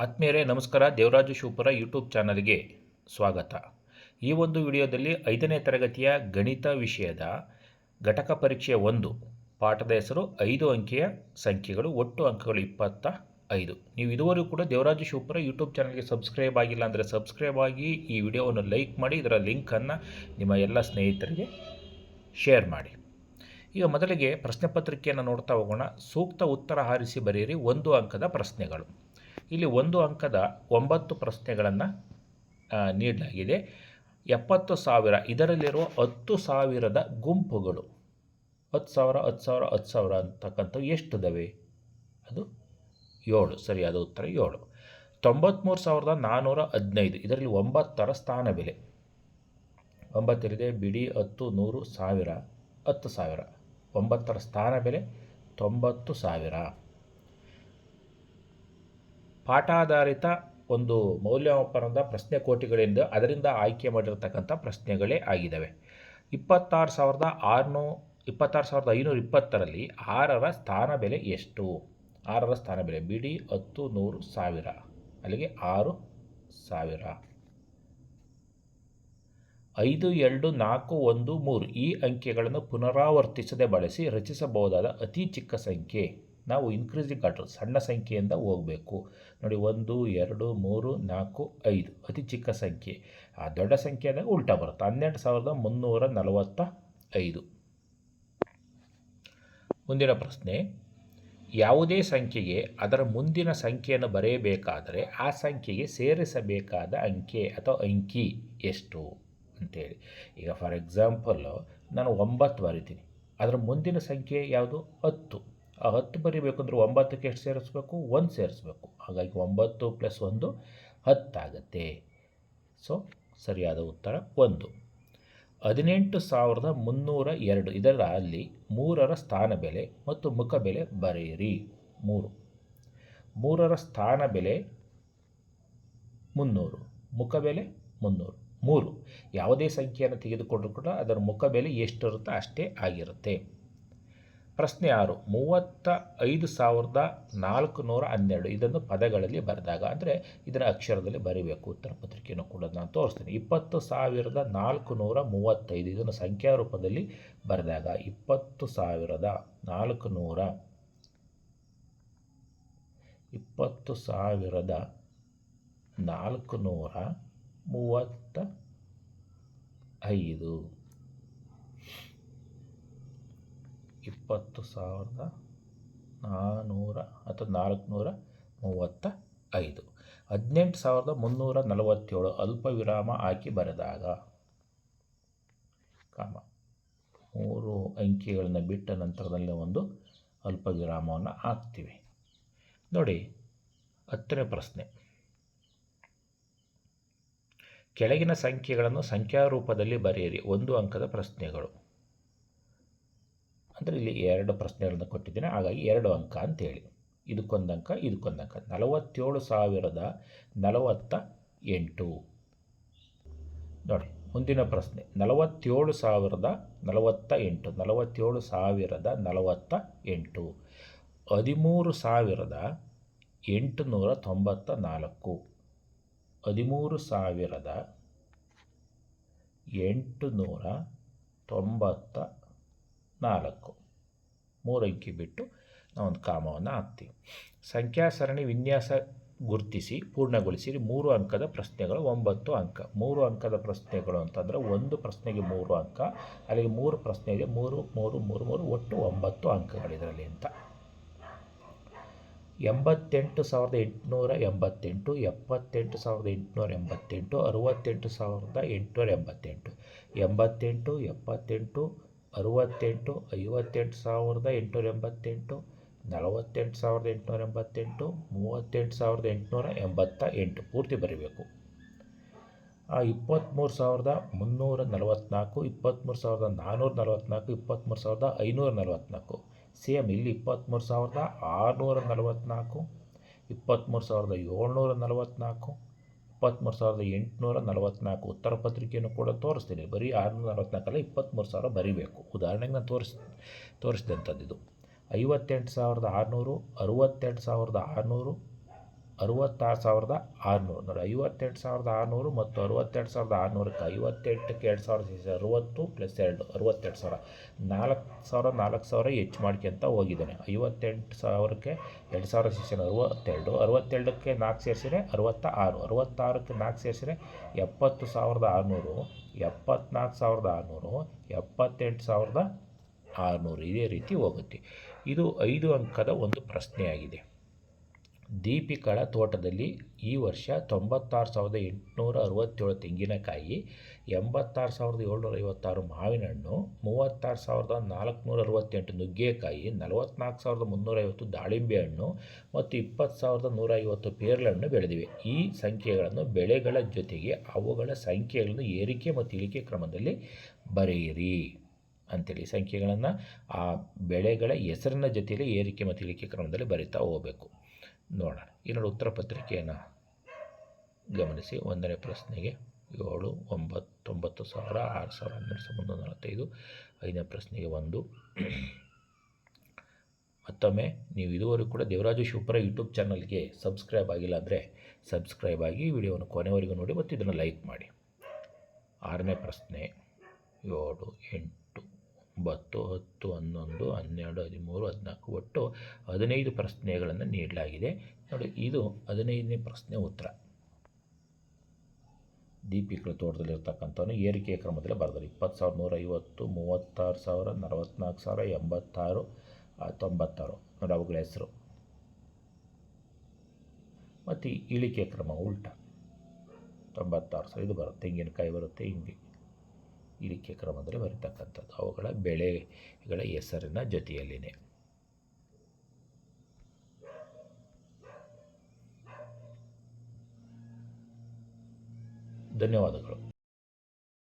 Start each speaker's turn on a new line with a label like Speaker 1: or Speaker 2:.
Speaker 1: ಆತ್ಮೀಯರೇ, ನಮಸ್ಕಾರ. ದೇವರಾಜು ಶಿವಪುರ ಯೂಟ್ಯೂಬ್ ಚಾನಲ್ಗೆ ಸ್ವಾಗತ. ಈ ಒಂದು ವಿಡಿಯೋದಲ್ಲಿ ಐದನೇ ತರಗತಿಯ ಗಣಿತ ವಿಷಯದ ಘಟಕ ಪರೀಕ್ಷೆ ಒಂದು. ಪಾಠದ ಹೆಸರು ಐದು ಅಂಕೆಯ ಸಂಖ್ಯೆಗಳು, ಒಟ್ಟು ಅಂಕಗಳು ಇಪ್ಪತ್ತ ಐದು. ನೀವು ಇದುವರೆಗೂ ಕೂಡ ದೇವರಾಜು ಶಿವಪುರ ಯೂಟ್ಯೂಬ್ ಚಾನಲ್ಗೆ ಸಬ್ಸ್ಕ್ರೈಬ್ ಆಗಿಲ್ಲ ಅಂದರೆ ಸಬ್ಸ್ಕ್ರೈಬ್ ಆಗಿ ಈ ವಿಡಿಯೋವನ್ನು ಲೈಕ್ ಮಾಡಿ, ಇದರ ಲಿಂಕನ್ನು ನಿಮ್ಮ ಎಲ್ಲ ಸ್ನೇಹಿತರಿಗೆ ಶೇರ್ ಮಾಡಿ. ಈಗ ಮೊದಲಿಗೆ ಪ್ರಶ್ನೆ ಪತ್ರಿಕೆಯನ್ನು ನೋಡ್ತಾ ಹೋಗೋಣ. ಸೂಕ್ತ ಉತ್ತರ ಹಾರಿಸಿ ಬರೆಯಿರಿ ಒಂದು ಅಂಕದ ಪ್ರಶ್ನೆಗಳು. ಇಲ್ಲಿ ಒಂದು ಅಂಕದ ಒಂಬತ್ತು ಪ್ರಶ್ನೆಗಳನ್ನು ನೀಡಲಾಗಿದೆ. ಎಪ್ಪತ್ತು ಸಾವಿರ, ಇದರಲ್ಲಿರುವ ಹತ್ತು ಸಾವಿರದ ಗುಂಪುಗಳು. ಹತ್ತು ಸಾವಿರ ಹತ್ತು ಸಾವಿರ ಹತ್ತು ಸಾವಿರ ಅಂತಕ್ಕಂಥವು ಎಷ್ಟಿದ್ದಾವೆ ಅದು ಏಳು, ಸರಿಯಾದ ಉತ್ತರ ಏಳು. ತೊಂಬತ್ತ್ಮೂರು ಸಾವಿರದ ನಾನ್ನೂರ ಹದಿನೈದು, ಇದರಲ್ಲಿ ಒಂಬತ್ತರ ಸ್ಥಾನ ಬೆಲೆ. ಒಂಬತ್ತರಿದೆ ಬಿಡಿ ಹತ್ತು, ನೂರು ಸಾವಿರ, ಹತ್ತು ಸಾವಿರ. ಒಂಬತ್ತರ ಸ್ಥಾನ ಬೆಲೆ ತೊಂಬತ್ತು ಸಾವಿರ. ಪಾಠಾಧಾರಿತ ಒಂದು ಮೌಲ್ಯಮಾಪನದ ಪ್ರಶ್ನೆ ಕೋಟಿಗಳಿಂದ ಅದರಿಂದ ಆಯ್ಕೆ ಮಾಡಿರತಕ್ಕಂಥ ಪ್ರಶ್ನೆಗಳೇ ಆಗಿದ್ದಾವೆ. ಇಪ್ಪತ್ತಾರು ಸಾವಿರದ ಆರುನೂ, ಇಪ್ಪತ್ತಾರು ಸಾವಿರದ ಐನೂರ ಇಪ್ಪತ್ತರಲ್ಲಿ ಆರರ ಸ್ಥಾನ ಬೆಲೆ ಎಷ್ಟು? ಆರರ ಸ್ಥಾನ ಬೆಲೆ ಬಿಡಿ, ಹತ್ತು, ನೂರು, ಸಾವಿರ. ಅಲ್ಲಿಗೆ ಆರು, ಸಾವಿರ. ಐದು, ಎರಡು, ನಾಲ್ಕು, ಒಂದು, ಮೂರು ಈ ಅಂಕೆಗಳನ್ನು ಪುನರಾವರ್ತಿಸದೆ ಬಳಸಿ ರಚಿಸಬಹುದಾದ ಅತಿ ಚಿಕ್ಕ ಸಂಖ್ಯೆ. ನಾವು ಇನ್ಕ್ರೀಸಿಂಗ್ ಆರ್ಡರ್ ಸಣ್ಣ ಸಂಖ್ಯೆಯಿಂದ ಹೋಗಬೇಕು. ನೋಡಿ, ಒಂದು, ಎರಡು, ಮೂರು, ನಾಲ್ಕು, ಐದು, ಅತಿ ಚಿಕ್ಕ ಸಂಖ್ಯೆ. ಆ ದೊಡ್ಡ ಸಂಖ್ಯೆ ಅಂದಾಗ ಉಲ್ಟಾ ಬರುತ್ತೆ. ಹನ್ನೆರಡು ಸಾವಿರದ ಮುನ್ನೂರ ನಲವತ್ತ ಐದು. ಮುಂದಿನ ಪ್ರಶ್ನೆ, ಯಾವುದೇ ಸಂಖ್ಯೆಗೆ ಅದರ ಮುಂದಿನ ಸಂಖ್ಯೆಯನ್ನು ಬರೆಯಬೇಕಾದರೆ ಆ ಸಂಖ್ಯೆಗೆ ಸೇರಿಸಬೇಕಾದ ಅಂಕೆ ಅಥವಾ ಅಂಕಿ ಎಷ್ಟು ಅಂತೇಳಿ. ಈಗ ಫಾರ್ ಎಕ್ಸಾಂಪಲ್ಲು ನಾನು ಒಂಬತ್ತು ಬರಿತೀನಿ. ಅದರ ಮುಂದಿನ ಸಂಖ್ಯೆ ಯಾವುದು? ಹತ್ತು. ಆ ಹತ್ತು ಬರಿಬೇಕಂದ್ರೆ ಒಂಬತ್ತಕ್ಕೆ ಎಷ್ಟು ಸೇರಿಸ್ಬೇಕು? ಒಂದು ಸೇರಿಸ್ಬೇಕು. ಹಾಗಾಗಿ ಒಂಬತ್ತು ಪ್ಲಸ್ ಒಂದು ಹತ್ತಾಗತ್ತೆ. ಸೊ ಸರಿಯಾದ ಉತ್ತರ ಒಂದು. ಹದಿನೆಂಟು ಸಾವಿರದ ಮುನ್ನೂರ ಎರಡು. ಇದರ ಅಲ್ಲಿ ಮೂರರ ಸ್ಥಾನ ಬೆಲೆ ಮತ್ತು ಮುಖ ಬೆಲೆ ಬರೆಯಿರಿ. ಮೂರು. ಮೂರರ ಸ್ಥಾನ ಬೆಲೆ ಮುನ್ನೂರು. ಮುಖ ಬೆಲೆ ಮುನ್ನೂರು. ಮೂರು. ಯಾವುದೇ ಸಂಖ್ಯೆಯನ್ನು ತೆಗೆದುಕೊಂಡರೂ ಕೂಡ ಅದರ ಮುಖ ಬೆಲೆ ಎಷ್ಟಿರುತ್ತೋ ಅಷ್ಟೇ ಆಗಿರುತ್ತೆ. ಪ್ರಶ್ನೆ ಆರು, ಮೂವತ್ತ ಐದು ಸಾವಿರದ ನಾಲ್ಕು ನೂರ ಹನ್ನೆರಡು ಇದನ್ನು ಪದಗಳಲ್ಲಿ ಬರೆದಾಗ ಅಂದರೆ ಇದರ ಅಕ್ಷರದಲ್ಲಿ ಬರೀಬೇಕು. ಉತ್ತರ ಪತ್ರಿಕೆಯನ್ನು ಕೂಡ ನಾನು ತೋರಿಸ್ತೀನಿ. ಇಪ್ಪತ್ತು ಸಾವಿರದ ನಾಲ್ಕು ನೂರ ಮೂವತ್ತೈದು ಇದನ್ನು ಸಂಖ್ಯಾ ರೂಪದಲ್ಲಿ ಬರೆದಾಗ ಇಪ್ಪತ್ತು ಸಾವಿರದ ನಾಲ್ಕು ನೂರ ಇಪ್ಪತ್ತು ಸಾವಿರದ ನಾಲ್ಕು ನೂರ ಮೂವತ್ತ ಐದು ಇಪ್ಪತ್ತು ಸಾವಿರದ ನಾನ್ನೂರ ಅಥವಾ ನಾಲ್ಕುನೂರ ಮೂವತ್ತ ಐದು. ಹದಿನೆಂಟು ಸಾವಿರದ ಮುನ್ನೂರ ನಲವತ್ತೇಳು ಅಲ್ಪ ವಿರಾಮ ಹಾಕಿ ಬರೆದಾಗ. ಕಾಮ. ಮೂರು ಅಂಕಿಗಳನ್ನು ಬಿಟ್ಟ ನಂತರದಲ್ಲಿ ಒಂದು ಅಲ್ಪ ವಿರಾಮವನ್ನು ಹಾಕ್ತೀವಿ. ನೋಡಿ, ಹತ್ತನೇ ಪ್ರಶ್ನೆ. ಕೆಳಗಿನ ಸಂಖ್ಯೆಗಳನ್ನು ಸಂಖ್ಯಾ ರೂಪದಲ್ಲಿ ಬರೆಯಿರಿ. ಒಂದು ಅಂಕದ ಪ್ರಶ್ನೆಗಳು. ಅಂದರೆ ಇಲ್ಲಿ ಎರಡು ಪ್ರಶ್ನೆಗಳನ್ನು ಕೊಟ್ಟಿದ್ದೀನಿ. ಹಾಗಾಗಿ ಎರಡು ಅಂಕ ಅಂತೇಳಿ. ಇದಕ್ಕೊಂದು ಅಂಕ ಇದಕ್ಕೊಂದು ಅಂಕ. ನಲವತ್ತೇಳು ಸಾವಿರದ ನಲವತ್ತ ಎಂಟು. ನೋಡಿ, ಮುಂದಿನ ಪ್ರಶ್ನೆ. ನಲವತ್ತೇಳು ಸಾವಿರದ ನಲವತ್ತ ಎಂಟು. ನಲವತ್ತೇಳು ಸಾವಿರದ ನಲವತ್ತ ಎಂಟು. ಹದಿಮೂರು ಸಾವಿರದ ಎಂಟುನೂರ ತೊಂಬತ್ತ ನಾಲ್ಕು. ಹದಿಮೂರು ಸಾವಿರದ ಎಂಟುನೂರ ತೊಂಬತ್ತ ನಾಲ್ಕು. ಮೂರು ಅಂಕಿ ಬಿಟ್ಟು ನಾವೊಂದು ಕಾಮವನ್ನು ಹಾಕ್ತೀವಿ. ಸಂಖ್ಯಾ ಸರಣಿ ವಿನ್ಯಾಸ ಗುರುತಿಸಿ ಪೂರ್ಣಗೊಳಿಸಿ ಮೂರು ಅಂಕದ ಪ್ರಶ್ನೆಗಳು ಒಂಬತ್ತು ಅಂಕ. ಮೂರು ಅಂಕದ ಪ್ರಶ್ನೆಗಳು ಅಂತಂದರೆ ಒಂದು ಪ್ರಶ್ನೆಗೆ ಮೂರು ಅಂಕ, ಅಲ್ಲಿಗೆ ಮೂರು ಪ್ರಶ್ನೆ ಇದೆ. ಮೂರು ಮೂರು ಮೂರು ಮೂರು, ಒಟ್ಟು ಒಂಬತ್ತು ಅಂಕಗಳಿದರಲ್ಲಿ ಅಂತ. ಎಂಬತ್ತೆಂಟು ಸಾವಿರದ ಎಂಟುನೂರ ಎಂಬತ್ತೆಂಟು, ಎಪ್ಪತ್ತೆಂಟು ಸಾವಿರದ ಎಂಟುನೂರ ಎಂಬತ್ತೆಂಟು, ಅರುವತ್ತೆಂಟು ಸಾವಿರದ ಎಂಟುನೂರ ಎಂಬತ್ತೆಂಟು ಎಂಬತ್ತೆಂಟು, ಎಪ್ಪತ್ತೆಂಟು ಅರುವತ್ತೆಂಟು, ಐವತ್ತೆಂಟು ಸಾವಿರದ ಎಂಟುನೂರ ಎಂಬತ್ತೆಂಟು, ನಲವತ್ತೆಂಟು ಸಾವಿರದ ಎಂಟುನೂರ ಎಂಬತ್ತೆಂಟು, ಮೂವತ್ತೆಂಟು ಸಾವಿರದ ಎಂಟುನೂರ ಎಂಬತ್ತ ಎಂಟು. ಪೂರ್ತಿ ಬರೀಬೇಕು. ಆ ಇಪ್ಪತ್ತ್ಮೂರು ಸಾವಿರದ ಮುನ್ನೂರ ನಲವತ್ತ್ನಾಲ್ಕು ಇಪ್ಪತ್ತ್ಮೂರು ಸಾವಿರದ ನಾನ್ನೂರ ನಲವತ್ತ್ನಾಲ್ಕು ಇಪ್ಪತ್ತ್ಮೂರು ಸಾವಿರದ ಐನೂರ ನಲವತ್ತ್ನಾಲ್ಕು. ಸೇಮ್ ಇಲ್ಲಿ ಇಪ್ಪತ್ತ್ಮೂರು ಸಾವಿರದ ಆರುನೂರ ನಲವತ್ತ್ನಾಲ್ಕು ಇಪ್ಪತ್ತ್ಮೂರು ಸಾವಿರದ ಏಳ್ನೂರ ನಲವತ್ತ್ನಾಲ್ಕು ಇಪ್ಪತ್ತ್ಮೂರು ಸಾವಿರದ ಎಂಟುನೂರ ನಲವತ್ತ್ನಾಲ್ಕು ಉತ್ತರ ಪತ್ರಿಕೆಯನ್ನು ಕೂಡ ತೋರಿಸ್ತೀನಿ. ಬರೀ ಆರುನೂರ ನಲವತ್ತ್ನಾಲ್ಕಲ್ಲ ಇಪ್ಪತ್ತ್ಮೂರು ಸಾವಿರ ಬರೀಬೇಕು. ಉದಾಹರಣೆಗೆ ನಾನು ತೋರಿಸ್, ತೋರಿಸಿದಂಥದ್ದು ಐವತ್ತೆಂಟು ಸಾವಿರದ ಆರುನೂರು, ಅರುವತ್ತೆಂಟು ಸಾವಿರದ ಆರುನೂರು ಅರುವತ್ತಾರು ಸಾವಿರದ ಆರುನೂರು ನೋಡಿ ಐವತ್ತೆಂಟು ಸಾವಿರದ ಆರುನೂರು ಮತ್ತು ಅರುವತ್ತೆರಡು ಸಾವಿರದ ಆರುನೂರಕ್ಕೆ ಐವತ್ತೆಂಟಕ್ಕೆ ಎರಡು ಸಾವಿರದ ಅರುವತ್ತು ಪ್ಲಸ್ ಎರಡು ಅರುವತ್ತೆರಡು ಸಾವಿರ. ನಾಲ್ಕು ಸಾವಿರ ನಾಲ್ಕು ಸಾವಿರ ಹೆಚ್ಚು ಮಾಡ್ಕೊಂತ ಹೋಗಿದ್ದಾನೆ. ಐವತ್ತೆಂಟು ಸಾವಿರಕ್ಕೆ ಎರಡು ಸಾವಿರ ಸೇರಿಸಿದ್ರೆ ಅರುವತ್ತೆರಡು. ಅರುವತ್ತೆರಡಕ್ಕೆ ನಾಲ್ಕು ಸೇರಿಸಿದ್ರೆ ಅರುವತ್ತ ಆರು ಅರುವತ್ತಾರಕ್ಕೆ ನಾಲ್ಕು ಸೇರಿಸಿದ್ರೆ ಎಪ್ಪತ್ತು ಸಾವಿರದ ಆರುನೂರು. ಎಪ್ಪತ್ನಾಲ್ಕು ಸಾವಿರದ ಆರುನೂರು. ಎಪ್ಪತ್ತೆಂಟು ಸಾವಿರದ ಆರುನೂರು. ಇದೇ ರೀತಿ ಹೋಗುತ್ತೆ. ಇದು ಐದು ಅಂಕದ ಒಂದು ಪ್ರಶ್ನೆಯಾಗಿದೆ. ದೀಪಿಕಳ ತೋಟದಲ್ಲಿ ಈ ವರ್ಷ ತೊಂಬತ್ತಾರು ಸಾವಿರದ ಎಂಟುನೂರ ಅರವತ್ತೇಳು ತೆಂಗಿನಕಾಯಿ, ಎಂಬತ್ತಾರು ಸಾವಿರದ ಏಳ್ನೂರ ಐವತ್ತಾರು ಮಾವಿನ ಹಣ್ಣು ಮೂವತ್ತಾರು ಸಾವಿರದ ನಾಲ್ಕುನೂರ ಅರವತ್ತೆಂಟು ನುಗ್ಗೆಕಾಯಿ ನಲವತ್ತ್ನಾಲ್ಕು ಸಾವಿರದ ಮುನ್ನೂರೈವತ್ತು ದಾಳಿಂಬೆ ಹಣ್ಣು ಮತ್ತು ಇಪ್ಪತ್ತು ಸಾವಿರದ ನೂರ ಐವತ್ತು ಪೇರಳೆ ಹಣ್ಣು ಬೆಳೆದಿವೆ. ಈ ಸಂಖ್ಯೆಗಳನ್ನು ಬೆಳೆಗಳ ಜೊತೆಗೆ ಅವುಗಳ ಸಂಖ್ಯೆಗಳನ್ನು ಏರಿಕೆ ಮತ್ತು ಇಳಿಕೆ ಕ್ರಮದಲ್ಲಿ ಬರೆಯಿರಿ ಅಂಥೇಳಿ ಸಂಖ್ಯೆಗಳನ್ನು ಆ ಬೆಳೆಗಳ ಹೆಸರಿನ ಜೊತೆಯಲ್ಲಿ ಏರಿಕೆ ಮತ್ತು ಇಳಿಕೆ ಕ್ರಮದಲ್ಲಿ ಬರೀತಾ ಹೋಗಬೇಕು. ನೋಡೋಣ. ಇನ್ನೊಂದು ಉತ್ತರ ಪತ್ರಿಕೆಯನ್ನು ಗಮನಿಸಿ. ಒಂದನೇ ಪ್ರಶ್ನೆಗೆ ಏಳು, ಒಂಬತ್ತು, ತೊಂಬತ್ತು ಸಾವಿರ, ಆರು ಸಾವಿರ ಹನ್ನೆರಡು ಸಾವಿರದ ಒಂದು ನಲವತ್ತೈದು. ಐದನೇ ಪ್ರಶ್ನೆಗೆ ಒಂದು. ಮತ್ತೊಮ್ಮೆ, ನೀವು ಇದುವರೆಗೂ ಕೂಡ ದೇವರಾಜು ಶಿವಪುರ ಯೂಟ್ಯೂಬ್ ಚಾನಲ್ಗೆ ಸಬ್ಸ್ಕ್ರೈಬ್ ಆಗಿಲ್ಲ ಅಂದರೆ ಸಬ್ಸ್ಕ್ರೈಬ್ ಆಗಿ ವಿಡಿಯೋವನ್ನು ಕೊನೆವರೆಗೂ ನೋಡಿ ಮತ್ತು ಇದನ್ನು ಲೈಕ್ ಮಾಡಿ. ಆರನೇ ಪ್ರಶ್ನೆ, ಏಳು, ಎಂಟು ಒಂಬತ್ತು, ಹತ್ತು, ಹನ್ನೊಂದು, ಹನ್ನೆರಡು, ಹದಿಮೂರು, ಹದಿನಾಲ್ಕು, ಒಟ್ಟು ಹದಿನೈದು ಪ್ರಶ್ನೆಗಳನ್ನು ನೀಡಲಾಗಿದೆ. ನೋಡಿ, ಇದು ಹದಿನೈದನೇ ಪ್ರಶ್ನೆ ಉತ್ತರ. ದೀಪಿಕಳ ತೋಟದಲ್ಲಿರ್ತಕ್ಕಂಥವನು ಏರಿಕೆಯ ಕ್ರಮದಲ್ಲಿ ಬರೆದರು. ಇಪ್ಪತ್ತು ಸಾವಿರದ ನೂರೈವತ್ತು, ಮೂವತ್ತಾರು ಸಾವಿರ ನಲವತ್ತ್ನಾಲ್ಕು ಸಾವಿರ, ಎಂಬತ್ತಾರು ತೊಂಬತ್ತಾರು ನೋಡಿ, ಅವುಗಳ ಹೆಸರು. ಮತ್ತು ಇಳಿಕೆ ಕ್ರಮ ಉಲ್ಟ. ತೊಂಬತ್ತಾರು ಸಾವಿರ, ಇದು ಬರುತ್ತೆ. ತೆಂಗಿನಕಾಯಿ ಬರುತ್ತೆ, ಹಿಂಗೆ. ಇಳಿಕೆ ಕ್ರಮದಲ್ಲಿ ಬರತಕ್ಕಂಥದ್ದು. ಅವುಗಳ ಬೆಳೆಗಳ ಹೆಸರಿನ ಜೊತೆಯಲ್ಲಿನೇ. ಧನ್ಯವಾದಗಳು.